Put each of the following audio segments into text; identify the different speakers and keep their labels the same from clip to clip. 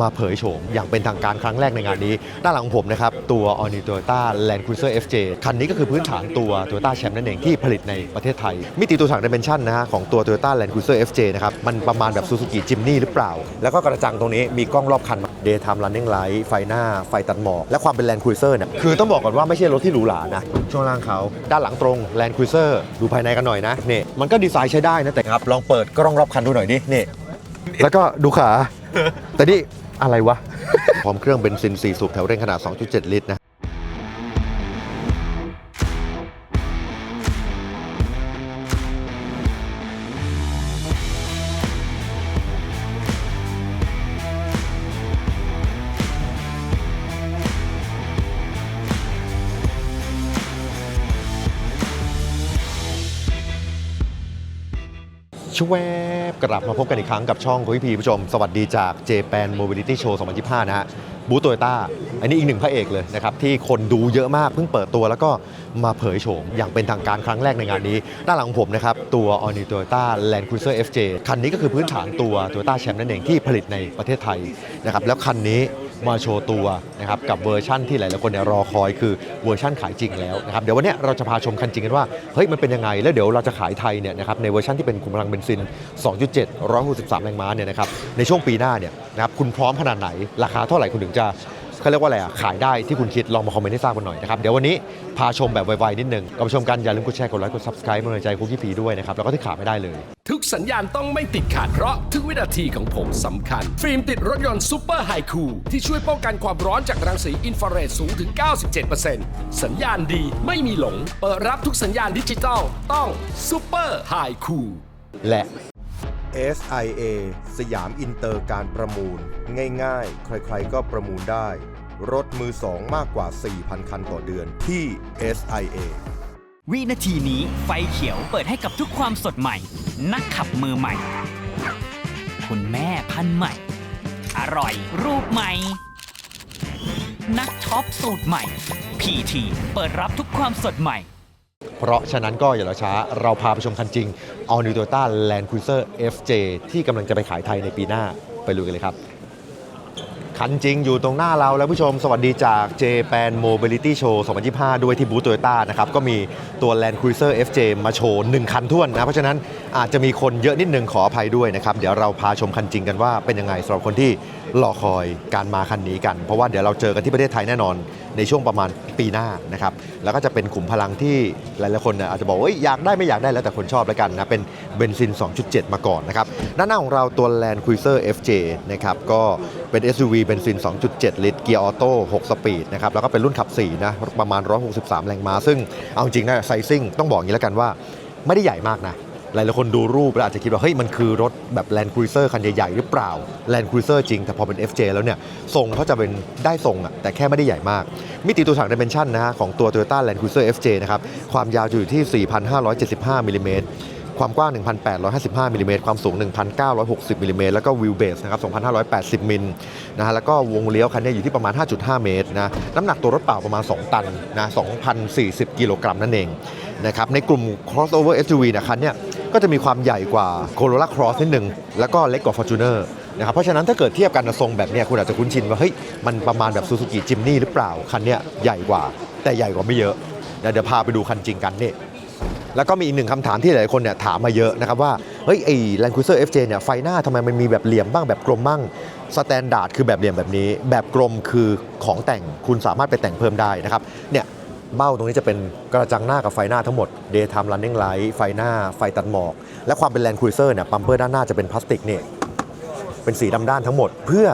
Speaker 1: มาเผยโฉมอย่างเป็นทางการครั้งแรกในงานนี้ ด้านหลังของผมนะครับ ตัว All New Toyota Land Cruiser FJ คันนี้ก็คือพื้นฐานตัว Toyota Champ นั่นเองที่ผลิตในประเทศไทย มิติตัวถัง Dimension นะฮะของตัว Toyota Land Cruiser FJ นะครับ มันประมาณแบบ Suzuki Jimny หรือเปล่า แล้วก็กระจังตรงนี้มีกล้องรอบคัน Daytime Running Light ไฟหน้าไฟตัดหมอกและความเป็น Land Cruiser เนี่ยคือต้องบอกก่อนว่าไม่ใช่รถที่หรูหรานะช่วงล่างเขาด้านหลังตรง Land Cruiser ดูภายในกันหน่อยนะนี่มันก็ดีไซน์ใช้ได้นะแต่ครับลองเปิดกล้องรอบคันดูหน่อยดินี่แล้วก็ดูขา แต่นี่อะไรวะ พร้อมเครื่องเบนซิน 4 สูบแถวเร่งขนาด 2.7 ลิตรนะ ชวบกลับมาพบกันอีกครั้งกับช่องคุยพีผู้ชม สวัสดีจาก Japan Mobility Show 2025 นะฮะบูธโตโยต้าอันนี้อีกหนึ่งพระเอกเลยนะครับ ที่คนดูเยอะมากเพิ่งเปิดตัวแล้วก็มาเผยโฉม อย่างเป็นทางการครั้งแรกในงานนี้ด้านหลังของผมนะครับ ตัว All New Toyota Land Cruiser FJ คันนี้ก็คือพื้นฐานตัว Toyota Champ นั่นเองที่ผลิตในประเทศไทยนะครับแล้วคันนี้ มาโชว์ตัวนะครับกับเวอร์ชั่นที่หลายๆคนเนี่ยรอคอยคือเวอร์ชั่นขายจริงแล้วนะครับเดี๋ยววันนี้เราจะพาชมคันจริงกันว่าเฮ้ยมันเป็นยังไง แล้วเดี๋ยวเราจะขายไทยเนี่ยนะครับในเวอร์ชันที่เป็นขุมพลังเบนซิน 2.7 163 แรงม้าเนี่ยนะครับในช่วงปีหน้าเนี่ยนะครับคุณพร้อมขนาดไหนราคาเท่าไหร่คุณถึงจะ เขาเรียกว่าอะไรอะขายได้ที่คุณคิดลองมาคอมเมนต์ให้ทราบกันหน่อยนะครับเดี๋ยววันนี้พาชมแบบไวๆนิดนึงก็ไปชมกันอย่าลืมกดแชร์กดไลค์กด subscribe มาเลยใจคุกกี้พีด้วยนะครับแล้วก็ที่ขาดไม่ได้เลย
Speaker 2: ทุกสัญญาณต้องไม่ติดขัดเพราะทุกวินาทีของผมสำคัญ ฟิล์มติดรถยนต์ซูเปอร์ไฮคูลที่ช่วยป้องกันความร้อนจากรังสีอินฟราเรดสูงถึง 97%สัญญาณดีไม่มีหลง เปิดรับทุกสัญญาณดิจิตอลต้องซูเปอร์ไฮคูล
Speaker 1: และ
Speaker 3: SIA สยามอินเตอร์การประมูล ง่ายๆ ใครๆก็ประมูลได้ รถมือสองมากกว่า 4,000 คันต่อเดือนที่ SIA
Speaker 4: วินาทีนี้ไฟเขียวเปิดให้กับทุกความสดใหม่ นักขับมือใหม่ คุณแม่พันใหม่ อร่อยรูปใหม่ นักช็อปสูตรใหม่ PT เปิดรับทุกความสดใหม่
Speaker 1: เพราะฉะนั้นก็อย่ารอช้าเราพาไปชมคันจริง All New Toyota Land Cruiser FJ ที่กำลังจะไปขายไทยในปีหน้าไปลุยกันเลยครับ คันจริงอยู่ตรงหน้าเราแล้วผู้ชมสวัสดีจาก Japan Mobility Show 2025 ด้วยที่บูธโตโยต้านะครับก็มีตัว Land Cruiser FJ มาโชว์ 1 คันท้วนนะ เพราะฉะนั้นอาจจะมีคนเยอะนิดนึงขออภัยด้วยนะครับ เดี๋ยวเราพาชมคันจริงกันว่าเป็นยังไงสำหรับคนที่รอคอยการมาคันนี้กัน เพราะว่าเดี๋ยวเราเจอกันที่ประเทศไทยแน่นอน ในช่วงประมาณปีหน้านะครับแล้วก็จะเป็นขุมพลังที่หลายๆคนอาจจะบอกว่าอยอยากได้ไม่อยากได้แล้วแต่คนชอบแล้วกันนะเป็นเบนซิน 2.7 มาก่อนนะครับด้านหน้าของเราตัว Land Cruiser FJ นะครับก็เป็น SUV เบนซิน 2.7 ลิตรเกียร์ออโต้6สปีดนะครับแล้วก็เป็นรุ่นขับ4นะประมาณ 163 แรงม้าซึ่งเอาจริงนะไซซิ่งต้องบอกอย่างนี้แล้วกันว่าไม่ได้ใหญ่มากนะ หลายๆคนดูรูปแล้วอาจจะคิดว่า เฮ้ย มันคือรถแบบ Land Cruiser คันใหญ่ ๆ หรือเปล่า Land Cruiser จริง แต่พอเป็น FJ แล้วเนี่ย ทรงเขาจะเป็นได้ทรงอะแต่แค่ไม่ได้ใหญ่มาก มิติตัวถัง Dimension นะฮะของตัว Toyota Land Cruiser FJ นะครับ ความยาวจะอยู่ที่ 4,575มิลิเมตรความกว้าง 1,855มิลิเมตรความสูง 1,960มิลิเมตรแล้วก็วิวเบสนะครับ 2,580 มิลนะฮะ แล้วก็วงเลี้ยวคันนี้อยู่ที่ประมาณ 5.5 เมตรนะ น้ำหนักตัวรถเปล่าประมาณ 2 ตันนะ 2,040 กิโลกรัมนั่นเองนะครับ ในกลุ่ม crossover SUV นะคันเนี้ย ก็จะมีความใหญ่กว่า Corolla Cross นิดนึง แล้วก็เล็กกว่า Fortuner นะครับเพราะฉะนั้นถ้าเกิดเทียบกันทรงแบบเนี้ยคุณอาจจะคุ้นชินว่าเฮ้ยมันประมาณแบบ Suzuki Jimny หรือเปล่า คันเนี้ยใหญ่กว่า แต่ใหญ่กว่าไม่เยอะเดี๋ยวเดี๋ยวพาไปดูคันจริงกันนี่แล้วก็มีอีกหนึ่งคำถามที่หลายคนเนี่ยถามมาเยอะนะครับว่าเฮ้ยไอ้ Land Cruiser FJ เนี่ยไฟหน้าทำไมมันมีแบบเหลี่ยมบ้างแบบกลมบ้างสแตนดาร์ดคือแบบเหลี่ยมแบบนี้ แบบกลมคือของแต่งคุณสามารถไปแต่งเพิ่มได้นะครับเนี่ย เบ้าตรงนี้จะเป็นกระจังหน้ากับไฟหน้าทั้งหมด Daytime Running Light ไฟหน้า ไฟตัดหมอก และความเป็น Land Cruiser เนี่ยปั๊มเปอร์ด้านหน้าจะเป็นพลาสติกเนี่ยเป็นสีดำด้านทั้งหมด เพื่อ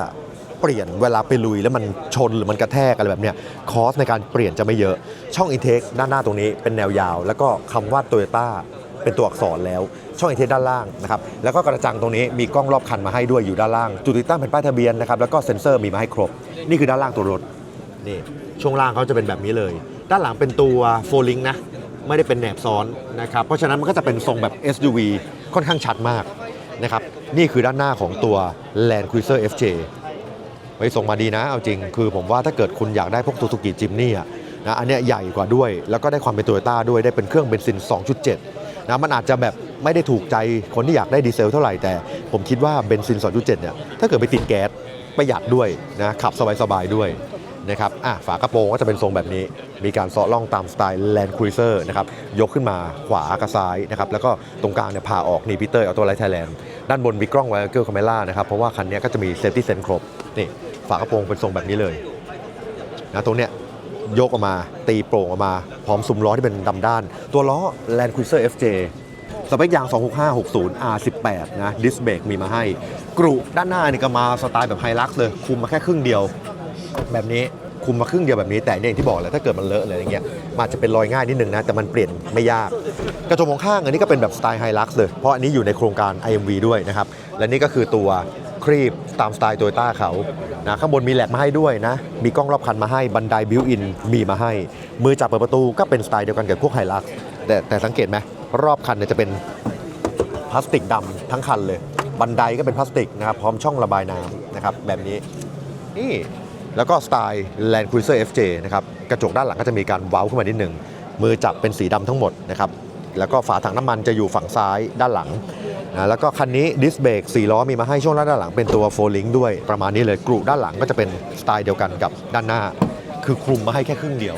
Speaker 1: เปลี่ยนเวลาไปลุยแล้วมันชนหรือมันกระแทกอะไรแบบเนี้ยคอสในการเปลี่ยนจะไม่เยอะ ช่องอินเทคด้านหน้าตรงนี้เป็นแนวยาว แล้วก็คำว่าโตโยต้าเป็นตัวอักษรแล้ว ช่องอินเทคด้านล่างนะครับแล้วก็กระจังตรงนี้มีกล้องรอบคันมาให้ด้วยอยู่ด้านล่าง จุดติดตั้งแผ่นป้ายทะเบียนนะครับแล้วก็เซ็นเซอร์มีมาให้ครบ นี่คือด้านล่างตัวรถนี่ช่วงล่างเขาจะเป็นแบบนี้เลย ด้านหลังเป็นตัวโฟลิงนะ ไม่ได้เป็นแหนบซ้อนนะครับ เพราะฉะนั้นมันก็จะเป็นทรงแบบ SUV ค่อนข้างชัดมากนะครับ นี่คือด้านหน้าของตัว Land Cruiser FJ เฮ้ส่งมาดีนะ เอาจริง คือผมว่าถ้าเกิดคุณอยากได้พวก Suzuki Jimny อ่นะอันเนี้ยใหญ่กว่าด้วย แล้วก็ได้ความเป็นโตโยต้าด้วยได้เป็นเครื่องเบนซิน 2.7 นะมันอาจจะแบบไม่ได้ถูกใจคนที่อยากได้ดีเซลเท่าไหร่แต่ ผมคิดว่าเบนซิน 2.7 เนี่ยถ้าเกิดไปติดแก๊สประหยัดด้วยนะขับสบายๆด้วย นะครับอะฝากระโปรงก็จะเป็นทรงแบบนี้ มีการเซาะล่องตามสไตล์ Land Cruiser นะครับ ยกขึ้นมาขวากับซ้ายนะครับ แล้วก็ตรงกลางเนี่ยผ่าออกนี่พีเตอร์เอาตัวไลท์ไทยแลนด์ด้านบนมีกล้องไวเกิลคาเมล่านะครับ เพราะว่าคันนี้ก็จะมีเซฟตี้เซนครบ นี่ฝากระโปรงเป็นทรงแบบนี้เลยนะตรงเนี้ยยกออกมาตีโปร่งออกมา พร้อมซุ้มล้อที่เป็นดำด้าน ตัวล้อ Land Cruiser FJ สเปคยาง 26560 R18 นะดิสเบรกมีมาให้ กรุด้านหน้านี่ก็มาสไตล์แบบไฮลักซ์เลย คุมมาแค่ครึ่งเดียว แบบนี้คุมมาครึ่งเดียวแบบนี้แต่เนี่ยอย่างที่บอกแหละถ้าเกิดมันเลอะอะไรอย่างเงี้ยมันอาจจะเป็นรอยง่ายนิดนึงนะ แต่มันเปลี่ยนไม่ยาก กระจกมองข้างอันนี้ก็เป็นแบบสไตล์ไฮลักซ์เลย เพราะอันนี้อยู่ในโครงการ IMV ด้วยนะครับ และนี่ก็คือตัวครีบตามสไตล์โตโยต้าเขานะข้างบนมีแหลกมาให้ด้วยนะ มีกล้องรอบคันมาให้บันไดบิวอินมีมาให้ มือจับเปิดประตูก็เป็นสไตล์เดียวกันกับพวกไฮลักซ์แต่แต่สังเกตไหมรอบคันเนี่ยจะเป็นพลาสติกดำทั้งคันเลย บันไดก็เป็นพลาสติกนะครับพร้อมช่องระบายน้ำนะครับแบบนี้นี่ แล้วก็สไตล์ Land Cruiser FJ นะครับกระจกด้านหลังก็จะมีการเว้าขึ้นมานิดหนึ่งมือจับเป็นสีดำทั้งหมดนะครับแล้วก็ฝาถังน้ำมันจะอยู่ฝั่งซ้ายด้านหลังนะแล้วก็คันนี้ดิสเบรก4ล้อมีมาให้ช่วงด้านหลังเป็นตัวโฟลิงด้วยประมาณนี้เลยกรุด้านหลังก็จะเป็นสไตล์เดียวกันกับด้านหน้า คือคลุมมาให้แค่ครึ่งเดียว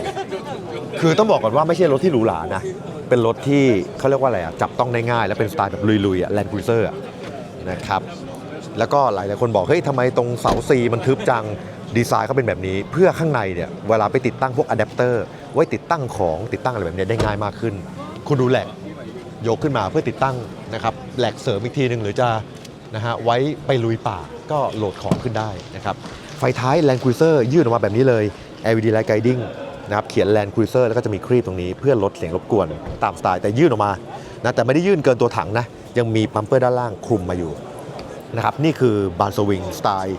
Speaker 1: คือต้องบอกก่อนว่าไม่ใช่รถที่หรูหรานะ เป็นรถที่เขาเรียกว่าอะไรอะจับต้องได้ง่าย และเป็นสไตล์แบบลุยๆอะแลนด์ครูเซอร์นะครับ แล้วก็หลายๆคนบอกเฮ้ยทำไมตรงเสาซีมันทึบจังดีไซน์เขาเป็นแบบนี้ เพื่อข้างในเนี่ยเวลาไปติดตั้งพวกอะแดปเตอร์ไว้ติดตั้งของติดตั้งอะไรแบบนี้ได้ง่ายมากขึ้น คุณดูแหลกยกขึ้นมาเพื่อติดตั้งนะครับแหลกเสริมอีกทีหนึ่งหรือจะนะฮะไว้ไปลุยป่าก็โหลดของขึ้นได้นะครับไฟท้าย Land Cruiser ยื่นออกมาแบบนี้เลย LED Light Guiding นะครับเขียน Land Cruiser แล้วก็จะมีครีบตรงนี้เพื่อลดเสียงรบกวนตามสไตล์แต่ยื่นออกมานะแต่ไม่ได้ยื่นเกินตัวถังนะยังมีปั๊มเปอร์ด้านล่างคลุมมาอยู่ นะครับนี่คือบานสวิงสไตล์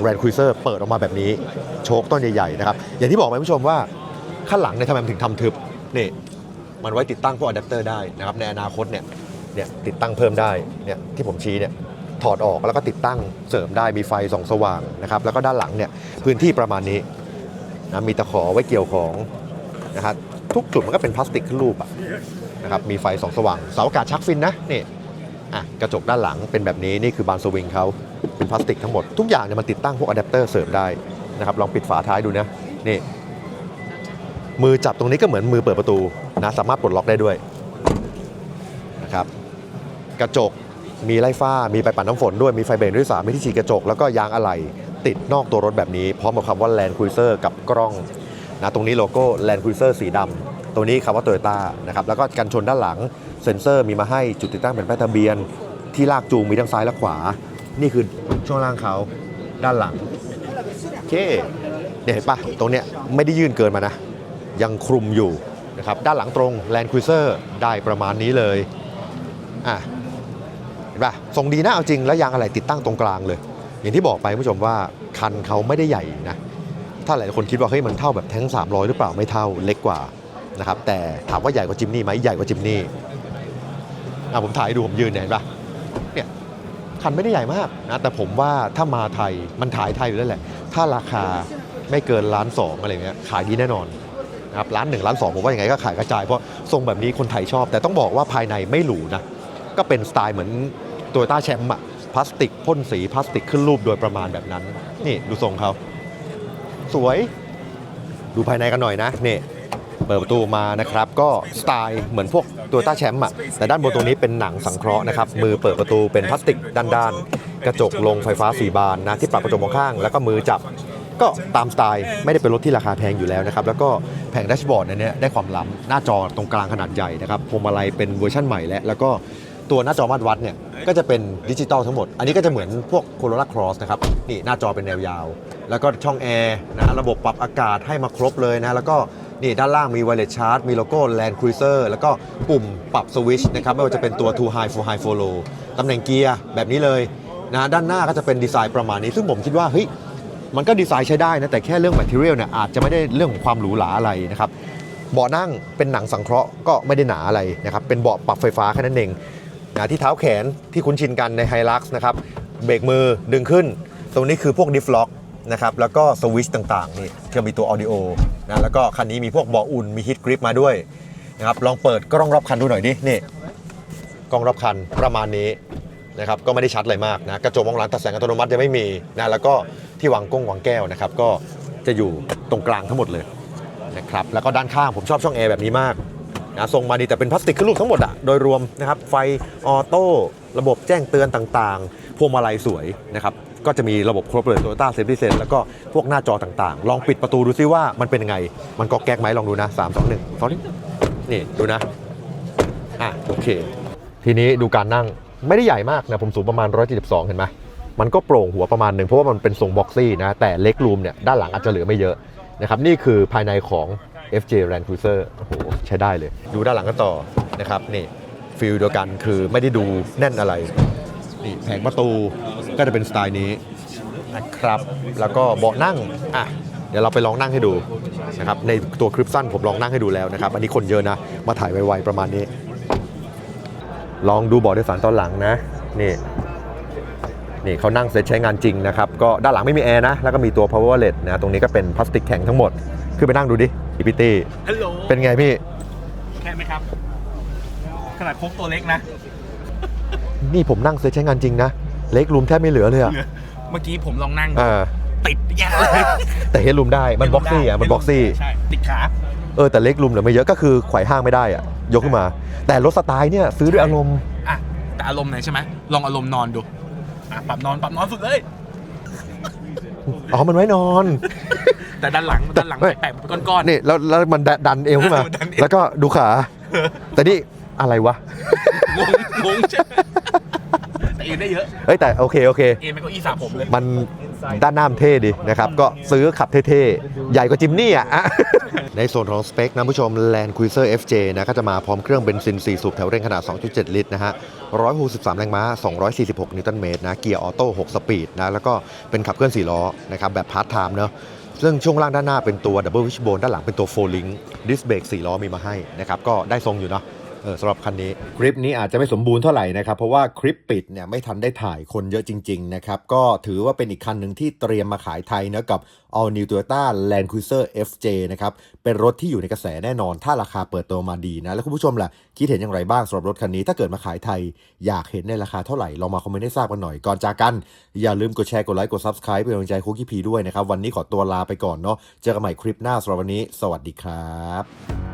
Speaker 1: แรนด์ครูเซอร์เปิดออกมาแบบนี้ โชคต้นใหญ่ๆนะครับอย่างที่บอกไปผู้ชมว่าข้างหลังเนี่ยทำไมมันถึงทำทึบนี่มันไว้ติดตั้งพวกอะแดปเตอร์ได้นะครับในอนาคตเนี่ยเนี่ยติดตั้งเพิ่มได้เนี่ยที่ผมชี้เนี่ยถอดออกแล้วก็ติดตั้งเสริมได้มีไฟส่องสว่างนะครับแล้วก็ด้านหลังเนี่ยพื้นที่ประมาณนี้นะมีตะขอไว้เกี่ยวของนะครับทุกจุดมันก็เป็นพลาสติกขึ้นรูปอะนะครับมีไฟส่องสว่างเสาอากาศชักฟินนะนี่ อะกระจกด้านหลังเป็นแบบนี้นี่คือบานสวิงเขาเป็นพลาสติกทั้งหมด ทุกอย่างเนี่ยมันติดตั้งพวกอะแดปเตอร์เสริมได้นะครับลองปิดฝาท้ายดูนะนี่มือจับตรงนี้ก็เหมือนมือเปิดประตูนะสามารถปลดล็อกได้ด้วยนะครับกระจกมีไล่ฟ้า มีไปปัดน้ำฝนด้วยมีไฟเบรกด้วยสามมีที่ฉีกระจก แล้วก็ยางอะไหล่ติดนอกตัวรถแบบนี้ พร้อมกับคำว่า Land Cruiser กับกล้องนะตรงนี้โลโก้ Land Cruiser สีดำตรงนี้คำว่า Toyota นะครับแล้วก็กันชนด้านหลัง เซ็นเซอร์มีมาให้จุดติดตั้งเป็นป้ายทะเบียน ที่ลากจูงมีทั้งซ้ายและขวา นี่คือช่วงล่างเขาด้านหลังโอเคเนี่ยเห็นปะตรงเนี้ยไม่ได้ยื่นเกินมานะ ยังคลุมอยู่นะครับด้านหลังตรง Land Cruiser ได้ประมาณนี้เลยอะเห็นป่ะทรงดีนะเอาจริงแล้วยางอะไรติดตั้งตรงกลางเลย อย่างที่บอกไปผู้ชมว่าคันเขาไม่ได้ใหญ่นะถ้าหลายคนคิดว่าเฮ้ยมันเท่าแบบแท้ง300 หรือเปล่าไม่เท่าเล็กกว่านะครับแต่ถามว่าใหญ่กว่าจิมนี่ไหมใหญ่กว่าจิมนี่ อะผมถ่ายดูผมยืนเนี่ยเห็นปะเนี่ยคันไม่ได้ใหญ่มากนะแต่ผมว่าถ้ามาไทยมันถ่ายไทยอยู่แล้วแหละ ถ้าราคาไม่เกินล้านสองอะไรเงี้ยขายดีแน่นอนนะครับล้านหนึ่งล้านสองผมว่ายังไงก็ขายกระจายเพราะทรงแบบนี้คนไทยชอบ แต่ต้องบอกว่าภายในไม่หรูนะก็เป็นสไตล์เหมือนตโยต้าแชมป์อะพลาสติกพ่นสีพลาสติกขึ้นรูปโดยประมาณแบบนั้น นี่ดูทรงเขาสวย ดูภายในกันหน่อยนะนี่ เปิดประตูมานะครับก็สไตล์เหมือนพวกตโยต้าแชมป์อะแต่ด้านบนตรงนี้เป็นหนังสังเคราะห์นะครับมือเปิดประตูเป็นพลาสติกด้านๆกระจกลงไฟฟ้าสีบานนะที่ปรับกระจกมองข้าง แล้วก็มือจับก็ตามสไตล์ไม่ได้เป็นรถที่ราคาแพงอยู่แล้วนะครับ แล้วก็แผงแดชบอร์ดเนี่ยได้ความล้ำหน้าจอตรงกลางขนาดใหญ่นะครับพวงมาลัยเป็นเวอร์ชั่นใหม่แล้วแล้วก็ตัวหน้าจอมาตรวัดเนี่ยก็จะเป็นดิจิตอลทั้งหมด อันนี้ก็จะเหมือนพวก Corolla Cross นะครับนี่หน้าจอเป็นแนวยาว แล้วก็ช่องแอร์นะระบบปรับอากาศให้มาครบเลยนะแล้วก็ นี่ด้านล่างมี wireless charge มีโลโก้ Land Cruiser แล้วก็ปุ่มปรับสวิชนะครับไม่ว่าจะเป็นตัว Too High for High for Low ตำแหน่งเกียร์แบบนี้เลยนะด้านหน้าก็จะเป็นดีไซน์ประมาณนี้ ซึ่งผมคิดว่าเฮ้ยมันก็ดีไซน์ใช้ได้นะแต่แค่เรื่อง material เนี่ยอาจจะไม่ได้เรื่องของความหรูหราอะไรนะครับเบาะนั่งเป็นหนังสังเคราะห์ก็ไม่ได้หนาอะไรนะครับเป็นเบาะปรับไฟฟ้าแค่นั้นเองนะที่เท้าแขนที่คุ้นชินกันในไฮลักซ์นะครับเบรกมือดึงขึ้น ตรงนี้คือพวกดิฟล็อก นะครับแล้วก็สวิชต่างๆนี่จะมีตัวออดิโอนะแล้วก็คันนี้มีพวกเบาะอุ่นมีฮิตกริปมาด้วยนะครับลองเปิดกล้องรอบคันดูหน่อยดินี่กล้องรอบคันประมาณนี้นะครับก็ไม่ได้ชัดอะไรมากนะกระจกมองหลังตัดแสงอัตโนมัติจะไม่มีนะแล้วก็ที่วางก้งวางแก้วนะครับก็จะอยู่ตรงกลางทั้งหมดเลยนะครับแล้วก็ด้านข้างผมชอบช่องแอร์แบบนี้มากนะทรงมาดีแต่เป็นพลาสติกขึ้นรูปทั้งหมดอะโดยรวมนะครับไฟออโต้ระบบแจ้งเตือนต่างๆพวงมาลัยสวยนะครับ ก็จะมีระบบครบเลย Toyota Safety Sense แล้วก็พวกหน้าจอต่างๆ ลองปิดประตูดูซิว่ามันเป็นยังไง มันก็แก๊กไหมลองดูนะ 3 2 1 sorry นี่ดูนะ อะโอเค ทีนี้ดูการนั่งไม่ได้ใหญ่มากนะ ผมสูงประมาณ 172 เห็นไหมมันก็โปร่งหัวประมาณหนึ่งเพราะว่ามันเป็นทรงบ็อกซี่นะ แต่เล็กรูมเนี่ยด้านหลังอาจจะเหลือไม่เยอะนะครับนี่คือภายในของ FJ Land Cruiser โอ้โหใช้ได้เลย ดูด้านหลังกันต่อนะครับนี่ฟิลเดียวกันคือไม่ได้ดูแน่นอะไร นี่แผงประตูก็จะเป็นสไตล์นี้นะครับ แล้วก็เบาะนั่งอะเดี๋ยวเราไปลองนั่งให้ดูนะครับในตัวคลิปสั้นผมลองนั่งให้ดูแล้วนะครับ อันนี้คนเยอะนะ มาถ่ายไวๆประมาณนี้ ลองดูเบาะโดยสารตอนหลังนะ นี่นี่เขานั่งเสร็จใช้งานจริงนะครับ ก็ด้านหลังไม่มีแอร์นะ แล้วก็มีตัว power LED นะ ตรงนี้ก็เป็นพลาสติกแข็งทั้งหมด ขึ้นไปนั่งดูดิอีพิตี้
Speaker 5: ฮัลโหล
Speaker 1: เป็นไงพี่
Speaker 5: แค่ไหมครับ ขนาดโค้กตัวเล็กนะ
Speaker 1: นี่ผมนั่งเสร็จใช้งานจริงนะเล็กรูมแทบไม่เหลือเลยอะ
Speaker 5: เมื่อกี้ผมลองนั่ง
Speaker 1: อ่า
Speaker 5: ติดแย่เลย
Speaker 1: แต่เฮดรูมได้มันบ็อกซี่อะมันบ็อกซี่
Speaker 5: ใช่ติดขา
Speaker 1: เออแต่เล็กลุมเหลือไม่เยอะก็คือไขว่ห้างไม่ได้อะยกขึ้นมา แต่รถสไตล์เนี่ยซื้อด้วยอารมณ์
Speaker 5: อะแต่อารมณ์ไหนใช่ไหมลองอารมณ์นอนดูอะปรับนอนปรับนอนสุดเลย
Speaker 1: อ๋อ มันไว้นอน
Speaker 5: แต่ด้านหลังด้านหลัง
Speaker 1: เฮ้ย
Speaker 5: แปะๆเป็นก้อนๆ
Speaker 1: นี่แล้วแล้วมันดันเอวขึ้นมา
Speaker 5: ดันเอว
Speaker 1: แล้วก็ดูขา แต่นี่อะไรวะ
Speaker 5: งงงงใช่ไหมแต่ เอนได้เยอะ
Speaker 1: เอ้ยแต่โอเคโอเค
Speaker 5: เอนเป็นเก้าอี้สระผมเลย
Speaker 1: มันด้านหน้ามันเท่ดีนะครับ ก็ซื้อขับเท่ๆ ใหญ่กว่าจิมนี่อะ ในส่วนของสเปคนะผู้ชม Land Cruiser FJ นะก็จะมาพร้อมเครื่องเบนซิน 4 สูบแถวเร่งขนาด 2.7 ลิตรนะฮะ 163 แรงม้า 246 นิวตันเมตรนะ เกียร์ออโต้ 6 สปีดนะ แล้วก็เป็นขับเคลื่อน 4 ล้อนะครับแบบพาร์ทไทม์เนอะซึ่งช่วงล่างด้านหน้าเป็นตัว Double Wishbone ด้านหลังเป็นตัว4 Link ดิสเบรก4ล้อมีมาให้นะครับก็ได้ทรงอยู่เนาะ สำหรับคันนี้ คลิปนี้อาจจะไม่สมบูรณ์เท่าไหร่นะครับ เพราะว่าคลิปปิดเนี่ยไม่ทันได้ถ่ายคนเยอะจริง ๆ นะครับ ก็ถือว่าเป็นอีกคันหนึ่งที่เตรียมมาขายไทยนะกับ All New Toyota Land Cruiser FJ นะครับ เป็นรถที่อยู่ในกระแสแน่นอน ถ้าราคาเปิดตัวมาดีนะ แล้วคุณผู้ชมล่ะ คิดเห็นอย่างไรบ้างสำหรับรถคันนี้ ถ้าเกิดมาขายไทย อยากเห็นในราคาเท่าไหร่ ลองมาคอมเมนต์ให้ทราบกันหน่อย ก่อนจากกัน อย่าลืมกดแชร์ กดไลค์ กด Subscribe เป็นกำลังใจคุกกี้พีด้วยนะครับ วันนี้ขอตัวลาไปก่อนเนาะ เจอกันใหม่คลิปหน้าสำหรับวันนี้ สวัสดีครับ